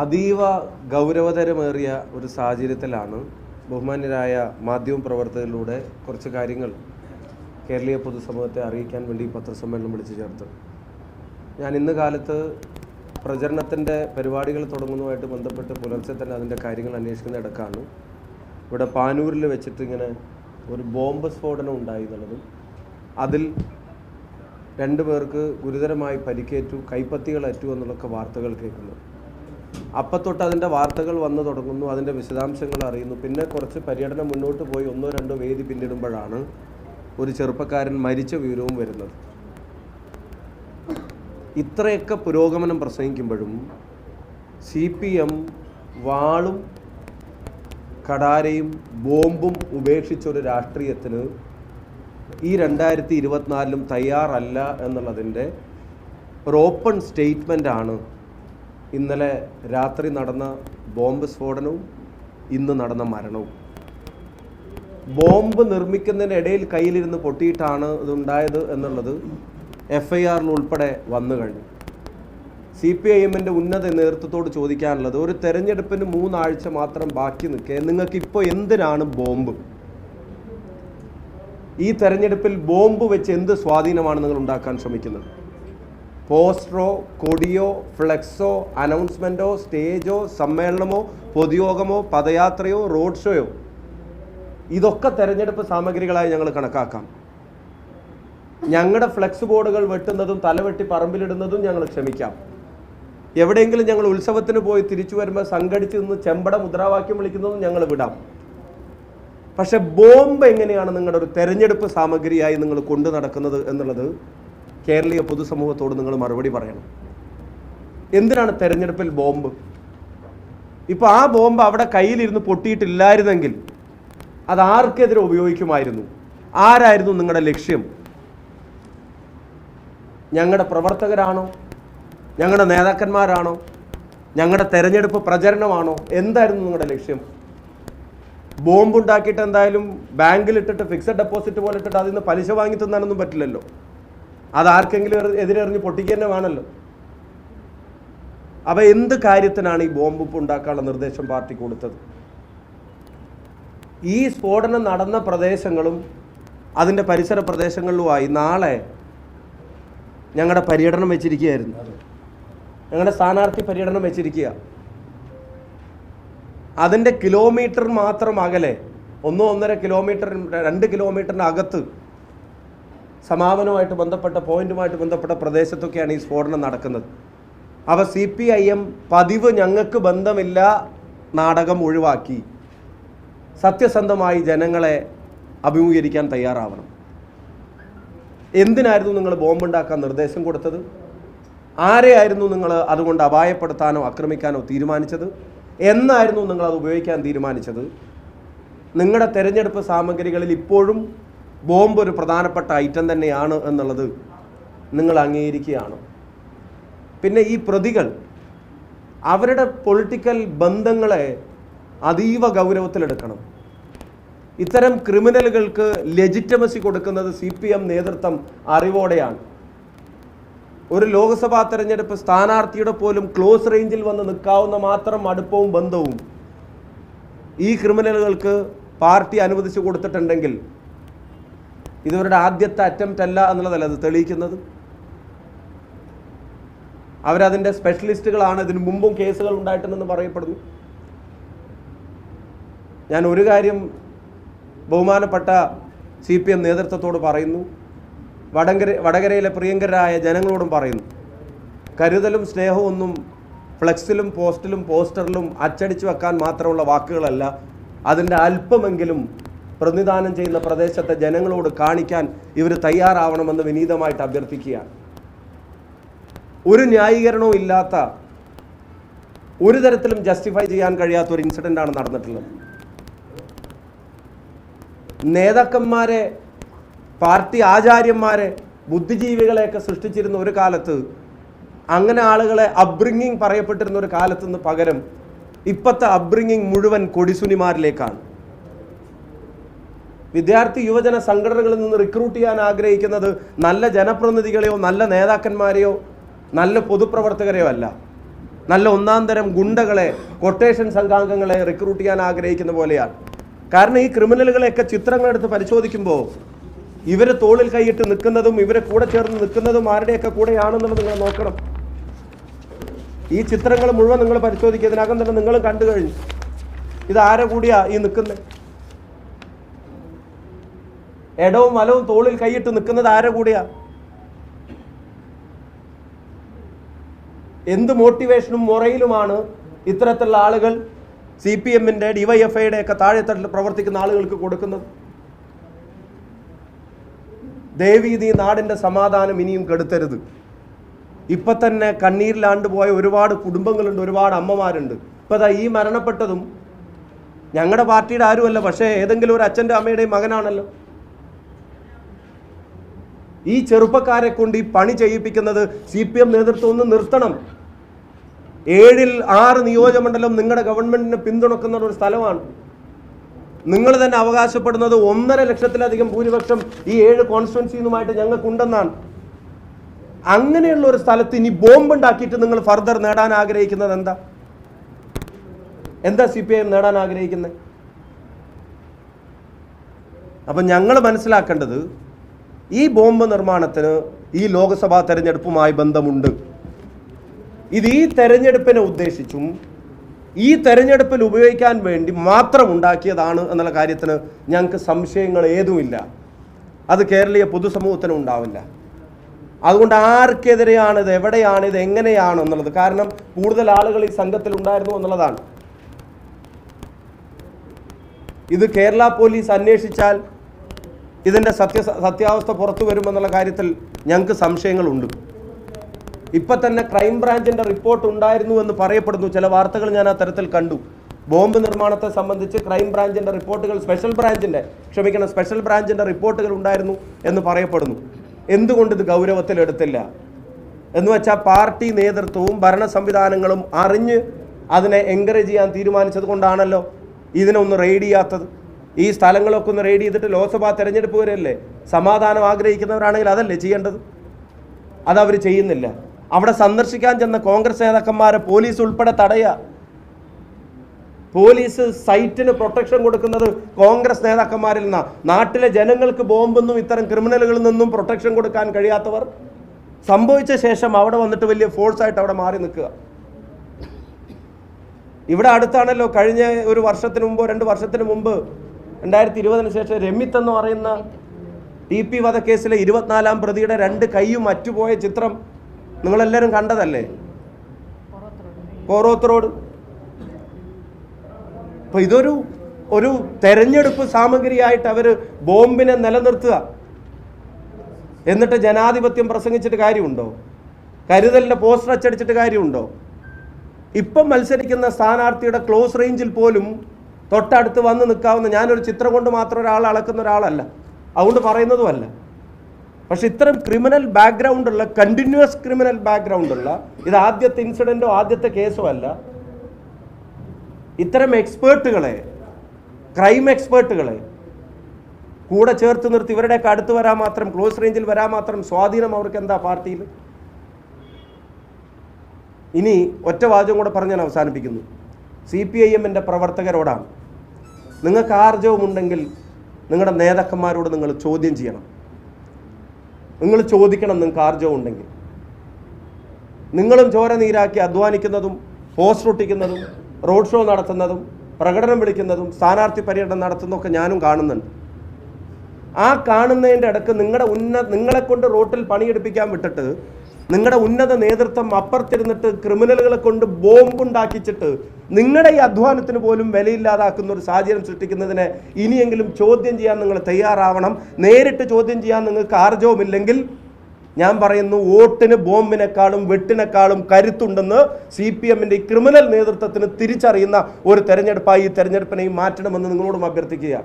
അതീവ ഗൗരവതരമേറിയ ഒരു സാഹചര്യത്തിലാണ് ബഹുമാന്യരായ മാധ്യമ പ്രവർത്തകരിലൂടെ കുറച്ച് കാര്യങ്ങൾ കേരളീയ പൊതുസമൂഹത്തെ അറിയിക്കാൻ വേണ്ടി പത്രസമ്മേളനം വിളിച്ചു ചേർത്തത്. ഞാൻ ഇന്ന് കാലത്ത് പ്രചരണത്തിന്റെ പരിപാടികൾ തുടങ്ങുന്നതുമായിട്ട് ബന്ധപ്പെട്ട് പുലർച്ചെ തന്നെ അതിന്റെ കാര്യങ്ങൾ അന്വേഷിക്കുന്ന ഇടക്കാണ്. ഇവിടെ പാനൂരിൽ വെച്ചിട്ട് ഇങ്ങനെ ഒരു ബോംബ് സ്ഫോടനം ഉണ്ടായി എന്നുള്ളതും അതിൽ രണ്ടു പേർക്ക് ഗുരുതരമായി പരിക്കേറ്റു കൈപ്പത്തികളേറ്റു എന്നുള്ളൊക്കെ വാർത്തകൾ കേൾക്കുന്നു അപ്പം തൊട്ട് അതിന്റെ വാർത്തകൾ വന്നു തുടങ്ങുന്നു അതിന്റെ വിശദാംശങ്ങൾ അറിയുന്നു. പിന്നെ കുറച്ച് പര്യടനം മുന്നോട്ട് പോയി ഒന്നോ രണ്ടോ വേദി പിന്നിടുമ്പോഴാണ് ഒരു ചെറുപ്പക്കാരൻ മരിച്ച വിവരവും വരുന്നത്. ഇത്രയൊക്കെ പുരോഗമനം പ്രസംഗിക്കുമ്പോഴും സി പി എം വാളും കടാരയും ബോംബും ഉപേക്ഷിച്ച ഒരു രാഷ്ട്രീയത്തിന് ഈ രണ്ടായിരത്തി ഇരുപത്തിനാലിലും തയ്യാറല്ല എന്നുള്ളതിന്റെ ഒരു ഓപ്പൺ സ്റ്റേറ്റ്മെന്റ് ആണ് ഇന്നലെ രാത്രി നടന്ന ബോംബ് സ്ഫോടനവും ഇന്ന് നടന്ന മരണവും. ബോംബ് നിർമ്മിക്കുന്നതിനിടയിൽ കയ്യിലിരുന്ന് പൊട്ടിയിട്ടാണ് ഇതുണ്ടായത് എന്നുള്ളത് എഫ് ഐ ആറിൽ ഉൾപ്പെടെ വന്നു കഴിഞ്ഞു. സി പി ഐ എമ്മിന്റെ ഉന്നത നേതൃത്വത്തോട് ചോദിക്കാനുള്ളത് ഒരു തെരഞ്ഞെടുപ്പിന് മൂന്നാഴ്ച മാത്രം ബാക്കി നിൽക്കെ നിങ്ങൾക്ക് ഇപ്പോൾ എന്തിനാണ് ബോംബ്? ഈ തെരഞ്ഞെടുപ്പിൽ ബോംബ് വെച്ച് എന്ത് സ്വാധീനമാണ് നിങ്ങൾ ഉണ്ടാക്കാൻ ശ്രമിക്കുന്നത്? പോസ്റ്ററോ കൊടിയോ ഫ്ലെക്സോ അനൗൺസ്മെന്റോ സ്റ്റേജോ സമ്മേളനമോ പൊതുയോഗമോ പദയാത്രയോ റോഡ് ഷോയോ? ഇതൊക്കെ തെരഞ്ഞെടുപ്പ് സാമഗ്രികളായി ഞങ്ങൾ കണക്കാക്കാം. ഞങ്ങളുടെ ഫ്ലെക്സ് ബോർഡുകൾ വെട്ടുന്നതും തലവെട്ടി പറമ്പിലിടുന്നതും ഞങ്ങൾ ക്ഷമിക്കാം. എവിടെയെങ്കിലും ഞങ്ങൾ ഉത്സവത്തിന് പോയി തിരിച്ചു വരുമ്പോൾ സംഘടിച്ച് നിന്ന് ചെമ്പട മുദ്രാവാക്യം വിളിക്കുന്നതും ഞങ്ങൾ വിടാം. പക്ഷെ ബോംബ് എങ്ങനെയാണ് നിങ്ങളുടെ ഒരു തെരഞ്ഞെടുപ്പ് സാമഗ്രിയായി നിങ്ങൾ കൊണ്ടു നടക്കുന്നത് എന്നുള്ളത് കേരളീയ പൊതുസമൂഹത്തോട് നിങ്ങൾ മറുപടി പറയണം. എന്തിനാണ് തെരഞ്ഞെടുപ്പിൽ ബോംബ്? ഇപ്പോൾ ആ ബോംബ് അവിടെ കയ്യിലിരുന്ന് പൊട്ടിയിട്ടില്ലായിരുന്നെങ്കിൽ അത് ആർക്കെതിരെ ഉപയോഗിക്കുമായിരുന്നു? ആരായിരുന്നു നിങ്ങളുടെ ലക്ഷ്യം? ഞങ്ങളുടെ പ്രവർത്തകരാണോ? ഞങ്ങളുടെ നേതാക്കന്മാരാണോ? ഞങ്ങളുടെ തെരഞ്ഞെടുപ്പ് പ്രചരണമാണോ? എന്തായിരുന്നു നിങ്ങളുടെ ലക്ഷ്യം? ബോംബ് ഉണ്ടാക്കിയിട്ട് എന്തായാലും ബാങ്കിലിട്ടിട്ട് ഫിക്സഡ് ഡെപ്പോസിറ്റ് പോലെ ഇട്ടിട്ട് അതിൽ നിന്ന് പലിശ വാങ്ങി തിന്നാനൊന്നും പറ്റില്ലല്ലോ. അത് ആർക്കെങ്കിലും എതിരെറിഞ്ഞ് പൊട്ടിക്കുക തന്നെ വേണമല്ലോ. അപ്പോൾ എന്ത് കാര്യത്തിനാണ് ഈ ബോംബ് ഉണ്ടാക്കാനുള്ള നിർദ്ദേശം പാർട്ടി കൊടുത്തത്? ഈ സ്ഫോടനം നടന്ന പ്രദേശങ്ങളും അതിന്റെ പരിസര പ്രദേശങ്ങളിലുമായി നാളെ ഞങ്ങളുടെ പര്യടനം വെച്ചിരിക്കുകയായിരുന്നു. ഞങ്ങളുടെ സ്ഥാനാർത്ഥി പര്യടനം വെച്ചിരിക്കുക. അതിന്റെ കിലോമീറ്റർ മാത്രം അകലെ ഒന്നോ ഒന്നര കിലോമീറ്റർ രണ്ട് കിലോമീറ്ററിന് അകത്ത് സമാപനവുമായിട്ട് ബന്ധപ്പെട്ട പോയിന്റുമായിട്ട് ബന്ധപ്പെട്ട പ്രദേശത്തൊക്കെയാണ് ഈ സ്ഫോടനം നടക്കുന്നത്. അവ സി പി ഐ എം പതിവ് ഞങ്ങൾക്ക് ബന്ധമില്ല നാടകം ഒഴിവാക്കി. സത്യസന്ധമായി ജനങ്ങളെ അഭിമുഖീകരിക്കാൻ തയ്യാറാവണം. എന്തിനായിരുന്നു നിങ്ങൾ ബോംബുണ്ടാക്കാൻ നിർദ്ദേശം കൊടുത്തത്? ആരെയായിരുന്നു നിങ്ങൾ അതുകൊണ്ട് അപായപ്പെടുത്താനോ ആക്രമിക്കാനോ തീരുമാനിച്ചത്? എന്നായിരുന്നു നിങ്ങൾ അത് ഉപയോഗിക്കാൻ തീരുമാനിച്ചത്? നിങ്ങളുടെ തെരഞ്ഞെടുപ്പ് സാമഗ്രികളിൽ ഇപ്പോഴും ബോംബ് ഒരു പ്രധാനപ്പെട്ട ഐറ്റം തന്നെയാണ് എന്നുള്ളത് നിങ്ങൾ അംഗീകരിക്കുകയാണ്. പിന്നെ ഈ പ്രതികൾ അവരുടെ പൊളിറ്റിക്കൽ ബന്ധങ്ങളെ അതീവ ഗൗരവത്തിലെടുക്കണം. ഇത്തരം ക്രിമിനലുകൾക്ക് ലെജിറ്റമസി കൊടുക്കുന്നത് സി പി എം നേതൃത്വം അറിവോടെയാണ്. ഒരു ലോക്സഭാ തെരഞ്ഞെടുപ്പ് സ്ഥാനാർത്ഥിയുടെ പോലും ക്ലോസ് റേഞ്ചിൽ വന്ന് നിൽക്കാവുന്ന മാത്രം അടുപ്പവും ബന്ധവും ഈ ക്രിമിനലുകൾക്ക് പാർട്ടി അനുവദിച്ചു കൊടുത്തിട്ടുണ്ടെങ്കിൽ ഇതവരുടെ ആദ്യത്തെ അറ്റംപ്റ്റ് അല്ല എന്നുള്ളതല്ല അത് തെളിയിക്കുന്നത്? അവരതിന്റെ സ്പെഷ്യലിസ്റ്റുകളാണ് ഇതിനു മുമ്പും കേസുകൾ ഉണ്ടായിട്ടുണ്ടെന്ന് പറയപ്പെടുന്നു. ഞാൻ ഒരു കാര്യം ബഹുമാനപ്പെട്ട സി പി എം നേതൃത്വത്തോട് പറയുന്നു. വടങ്കര വടകരയിലെ പ്രിയങ്കരായ ജനങ്ങളോടും പറയുന്നു. കരുതലും സ്നേഹവും ഒന്നും ഫ്ലെക്സിലും പോസ്റ്റിലും പോസ്റ്ററിലും അച്ചടിച്ചു വെക്കാൻ മാത്രമുള്ള വാക്കുകളല്ല. അതിന്റെ അല്പമെങ്കിലും പ്രതിദാനം ചെയ്യുന്ന പ്രദേശത്തെ ജനങ്ങളോട് കാണിക്കാൻ ഇവർ തയ്യാറാവണമെന്ന് വിനീതമായിട്ട് അഭ്യർത്ഥിക്കുകയാണ്. ഒരു ന്യായീകരണവും ഇല്ലാത്ത ഒരു തരത്തിലും ജസ്റ്റിഫൈ ചെയ്യാൻ കഴിയാത്ത ഒരു ഇൻസിഡന്റ് ആണ് നടന്നിട്ടുള്ളത്. നേതാക്കന്മാരെ പാർട്ടി ആചാര്യന്മാരെ ബുദ്ധിജീവികളെയൊക്കെ സൃഷ്ടിച്ചിരുന്ന ഒരു കാലത്ത് അങ്ങനെ ആളുകളെ അബ്രിങ്ങിങ് പറയപ്പെട്ടിരുന്ന ഒരു കാലത്തുനിന്ന് പകരം ഇപ്പോഴത്തെ അബ്രിങ്ങിങ് മുഴുവൻ കൊടിസുനിമാരിലേക്കാണ്. വിദ്യാർത്ഥി യുവജന സംഘടനകളിൽ നിന്ന് റിക്രൂട്ട് ചെയ്യാൻ ആഗ്രഹിക്കുന്നത് നല്ല ജനപ്രതിനിധികളെയോ നല്ല നേതാക്കന്മാരെയോ നല്ല പൊതുപ്രവർത്തകരെയോ അല്ല. നല്ല ഒന്നാം തരം ഗുണ്ടകളെ കൊട്ടേഷൻ സംഘാംഗങ്ങളെ റിക്രൂട്ട് ചെയ്യാൻ ആഗ്രഹിക്കുന്ന പോലെയാണ്. കാരണം ഈ ക്രിമിനലുകളെയൊക്കെ ചിത്രങ്ങളെടുത്ത് പരിശോധിക്കുമ്പോൾ ഇവർ തോളിൽ കൈയിട്ട് നിൽക്കുന്നതും ഇവരെ കൂടെ ചേർന്ന് നിൽക്കുന്നതും ആരുടെയൊക്കെ കൂടെയാണെന്നുള്ളത് നിങ്ങൾ നോക്കണം. ഈ ചിത്രങ്ങൾ മുഴുവൻ നിങ്ങൾ പരിശോധിക്കുക ഇതിനകം തന്നെ നിങ്ങൾ കണ്ടു കഴിഞ്ഞു. ഇത് ആരെ കൂടിയാ ഈ നിൽക്കുന്നത് ഇടവും വലവും തോളിൽ കൈയിട്ട് നിൽക്കുന്നത് ആരെ കൂടിയാ? എന്ത് മോട്ടിവേഷനും മുറയിലുമാണ് ഇത്തരത്തിലുള്ള ആളുകൾ സി പി എമ്മിന്റെ ഡിവൈഎഫ്ഐയുടെ ഒക്കെ താഴെത്തട്ടിൽ പ്രവർത്തിക്കുന്ന ആളുകൾക്ക് കൊടുക്കുന്നത്. ദേവി നീ സമാധാനം ഇനിയും കെടുത്തരുത്. ഇപ്പം തന്നെ കണ്ണീരിലാണ്ട് പോയ ഒരുപാട് കുടുംബങ്ങളുണ്ട് ഒരുപാട് അമ്മമാരുണ്ട്. ഇപ്പം ദാ ഈ മരണപ്പെട്ടതും ഞങ്ങളുടെ പാർട്ടിയുടെ ആരുമല്ല പക്ഷേ ഏതെങ്കിലും ഒരു അച്ഛന്റെ അമ്മയുടെയും മകനാണല്ലോ. ഈ ചെറുപ്പക്കാരെ കൊണ്ട് ഈ പണി ചെയ്യിപ്പിക്കുന്നത് സി പി എം നേതൃത്വം ഒന്ന് നിർത്തണം. ഏഴിൽ ആറ് നിയോജകമണ്ഡലം നിങ്ങളുടെ ഗവൺമെന്റിനെ പിന്തുണക്കുന്ന ഒരു സ്ഥലമാണ്. നിങ്ങൾ തന്നെ അവകാശപ്പെടുന്നത് ഒന്നര ലക്ഷത്തിലധികം ഭൂരിപക്ഷം ഈ ഏഴ് കോൺസ്റ്റിറ്റ്വൻസിന്നുമായിട്ട് ഞങ്ങൾക്കുണ്ടെന്നാണ്. അങ്ങനെയുള്ള ഒരു സ്ഥലത്ത് ഇനി ബോംബ് ഉണ്ടാക്കിയിട്ട് നിങ്ങൾ ഫർദർ നേടാൻ ആഗ്രഹിക്കുന്നത് എന്താ? എന്താ സി പി ഐ നേടാൻ ആഗ്രഹിക്കുന്നത്? അപ്പം ഞങ്ങൾ മനസ്സിലാക്കേണ്ടത് ഈ ബോംബ് നിർമ്മാണത്തിന് ഈ ലോക്സഭാ തെരഞ്ഞെടുപ്പുമായി ബന്ധമുണ്ട്. ഇത് ഈ തെരഞ്ഞെടുപ്പിനെ ഉദ്ദേശിച്ചും ഈ തെരഞ്ഞെടുപ്പിൽ ഉപയോഗിക്കാൻ വേണ്ടി മാത്രം ഉണ്ടാക്കിയതാണ് എന്നുള്ള കാര്യത്തിന് ഞങ്ങൾക്ക് സംശയങ്ങൾ ഏതുമില്ല. അത് കേരളീയ പൊതുസമൂഹത്തിന് ഉണ്ടാവില്ല. അതുകൊണ്ട് ആർക്കെതിരെയാണ് ഇത് എവിടെയാണ് ഇത് എങ്ങനെയാണ് എന്നുള്ളത്. കാരണം കൂടുതൽ ആളുകൾ ഈ സംഘത്തിൽ ഉണ്ടായിരുന്നു എന്നുള്ളതാണ്. ഇത് കേരള പോലീസ് അന്വേഷിച്ചാൽ ഇതിന്റെ സത്യ സത്യാവസ്ഥ പുറത്തു വരുമെന്നുള്ള കാര്യത്തിൽ ഞങ്ങൾക്ക് സംശയങ്ങളുണ്ട്. ഇപ്പം തന്നെ ക്രൈംബ്രാഞ്ചിന്റെ റിപ്പോർട്ട് ഉണ്ടായിരുന്നു എന്ന് പറയപ്പെടുന്നു. ചില വാർത്തകൾ ഞാൻ ആ തരത്തിൽ കണ്ടു. ബോംബ് നിർമ്മാണത്തെ സംബന്ധിച്ച് ക്രൈംബ്രാഞ്ചിന്റെ റിപ്പോർട്ടുകൾ സ്പെഷ്യൽ ബ്രാഞ്ചിന്റെ ക്ഷമിക്കണം സ്പെഷ്യൽ ബ്രാഞ്ചിന്റെ റിപ്പോർട്ടുകൾ ഉണ്ടായിരുന്നു എന്ന് പറയപ്പെടുന്നു. എന്തുകൊണ്ട് ഇത് ഗൗരവത്തിലെടുത്തില്ല എന്ന് വെച്ചാൽ പാർട്ടി നേതൃത്വവും ഭരണ സംവിധാനങ്ങളും അറിഞ്ഞ് അതിനെ എൻകറേജ് ചെയ്യാൻ തീരുമാനിച്ചത് കൊണ്ടാണല്ലോ ഇതിനൊന്ന് റെയ്ഡ് ചെയ്യാത്തത്. ഈ സ്ഥലങ്ങളൊക്കെ ഒന്ന് റെയ്ഡ് ചെയ്തിട്ട് ലോക്സഭാ തെരഞ്ഞെടുപ്പ് വരെയല്ലേ? സമാധാനം ആഗ്രഹിക്കുന്നവരാണെങ്കിൽ അതല്ലേ ചെയ്യേണ്ടത്? അതവർ ചെയ്യുന്നില്ല. അവിടെ സന്ദർശിക്കാൻ ചെന്ന കോൺഗ്രസ് നേതാക്കന്മാരെ പോലീസ് ഉൾപ്പെടെ തടയുക പോലീസ് സൈറ്റിന് പ്രൊട്ടക്ഷൻ കൊടുക്കുന്നത് കോൺഗ്രസ് നേതാക്കന്മാരിൽ നിന്നാണ് നാട്ടിലെ ജനങ്ങൾക്ക് ബോംബെന്നും ഇത്തരം ക്രിമിനലുകളിൽ നിന്നും പ്രൊട്ടക്ഷൻ കൊടുക്കാൻ കഴിയാത്തവർ. സംഭവിച്ച ശേഷം അവിടെ വന്നിട്ട് വലിയ ഫോഴ്സ് ആയിട്ട് അവിടെ മാറി നിൽക്കുക. ഇവിടെ അടുത്താണല്ലോ കഴിഞ്ഞ ഒരു വർഷത്തിന് മുമ്പോ രണ്ട് വർഷത്തിന് മുമ്പ് രണ്ടായിരത്തി ഇരുപതിന് ശേഷം രമിത്ത് എന്ന് പറയുന്ന ടി പി വധക്കേസിലെ ഇരുപത്തിനാലാം പ്രതിയുടെ രണ്ട് കൈയും അറ്റുപോയ ചിത്രം നിങ്ങളെല്ലാവരും കണ്ടതല്ലേ? കോറോത്ത് റോഡ് അപ്പൊ ഇതൊരു ഒരു തെരഞ്ഞെടുപ്പ് സാമഗ്രിയായിട്ട് അവർ ബോംബിനെ നിലനിർത്തുക. എന്നിട്ട് ജനാധിപത്യം പ്രസംഗിച്ചിട്ട് കാര്യമുണ്ടോ? കരുതലിന്റെ പോസ്റ്റർ അച്ചടിച്ചിട്ട് കാര്യമുണ്ടോ? ഇപ്പം മത്സരിക്കുന്ന സ്ഥാനാർത്ഥിയുടെ ക്ലോസ് റേഞ്ചിൽ പോലും തൊട്ടടുത്ത് വന്ന് നിൽക്കാവുന്ന ഞാനൊരു ചിത്രം കൊണ്ട് മാത്രം ഒരാൾ അളക്കുന്ന ഒരാളല്ല. അതുകൊണ്ട് പറയുന്നതുമല്ല. പക്ഷെ ഇത്തരം ക്രിമിനൽ ബാക്ക്ഗ്രൗണ്ട് ഉള്ള കണ്ടിന്യൂസ് ക്രിമിനൽ ബാക്ക്ഗ്രൗണ്ട് ഉള്ള ഇത് ആദ്യത്തെ ഇൻസിഡന്റോ ആദ്യത്തെ കേസോ അല്ല. ഇത്തരം എക്സ്പേർട്ടുകളെ ക്രൈം എക്സ്പേർട്ടുകളെ കൂടെ ചേർത്ത് നിർത്തി ഇവരുടെയൊക്കെ അടുത്ത് വരാൻ മാത്രം ക്ലോസ് റേഞ്ചിൽ വരാൻ മാത്രം സ്വാധീനം അവർക്ക് എന്താ പാർട്ടിയിൽ? ഇനി ഒറ്റ വാചകം കൂടെ പറഞ്ഞ് ഞാൻ അവസാനിപ്പിക്കുന്നു. സി പി ഐ എമ്മിന്റെ പ്രവർത്തകരോടാണ്. നിങ്ങൾക്ക് ആർജവമുണ്ടെങ്കിൽ നിങ്ങളുടെ നേതാക്കന്മാരോട് നിങ്ങൾ ചോദ്യം ചെയ്യണം. നിങ്ങൾ ചോദിക്കണം നിങ്ങൾക്ക് ആർജവം ഉണ്ടെങ്കിൽ നിങ്ങളും ചോര നീരാക്കി അധ്വാനിക്കുന്നതും പോസ്റ്റർ ഒട്ടിക്കുന്നതും റോഡ് ഷോ നടത്തുന്നതും പ്രകടനം വിളിക്കുന്നതും സ്ഥാനാർത്ഥി പര്യടനം നടത്തുന്നതൊക്കെ ഞാനും കാണുന്നുണ്ട്. ആ കാണുന്നതിന്റെ ഇടയ്ക്ക് നിങ്ങളുടെ ഉന്ന നിങ്ങളെ കൊണ്ട് റോട്ടിൽ പണിയെടുപ്പിക്കാൻ വിട്ടിട്ട് നിങ്ങളുടെ ഉന്നത നേതൃത്വം അപ്പുറത്തിരുന്നിട്ട് ക്രിമിനലുകളെ കൊണ്ട് ബോംബുണ്ടാക്കിച്ചിട്ട് നിങ്ങളുടെ ഈ അധ്വാനത്തിന് പോലും വിലയില്ലാതാക്കുന്ന ഒരു സാഹചര്യം സൃഷ്ടിക്കുന്നതിനെ ഇനിയെങ്കിലും ചോദ്യം ചെയ്യാൻ നിങ്ങൾ തയ്യാറാവണം. നേരിട്ട് ചോദ്യം ചെയ്യാൻ നിങ്ങൾക്ക് ആർജവുമില്ലെങ്കിൽ ഞാൻ പറയുന്നു വോട്ടിന് ബോംബിനേക്കാളും വെട്ടിനേക്കാളും കരുത്തുണ്ടെന്ന് സി പി എമ്മിന്റെ ഈ ക്രിമിനൽ നേതൃത്വത്തിന് തിരിച്ചറിയുന്ന ഒരു തെരഞ്ഞെടുപ്പായി ഈ തെരഞ്ഞെടുപ്പിനെയും മാറ്റണമെന്ന് നിങ്ങളോടും അഭ്യർത്ഥിക്കുക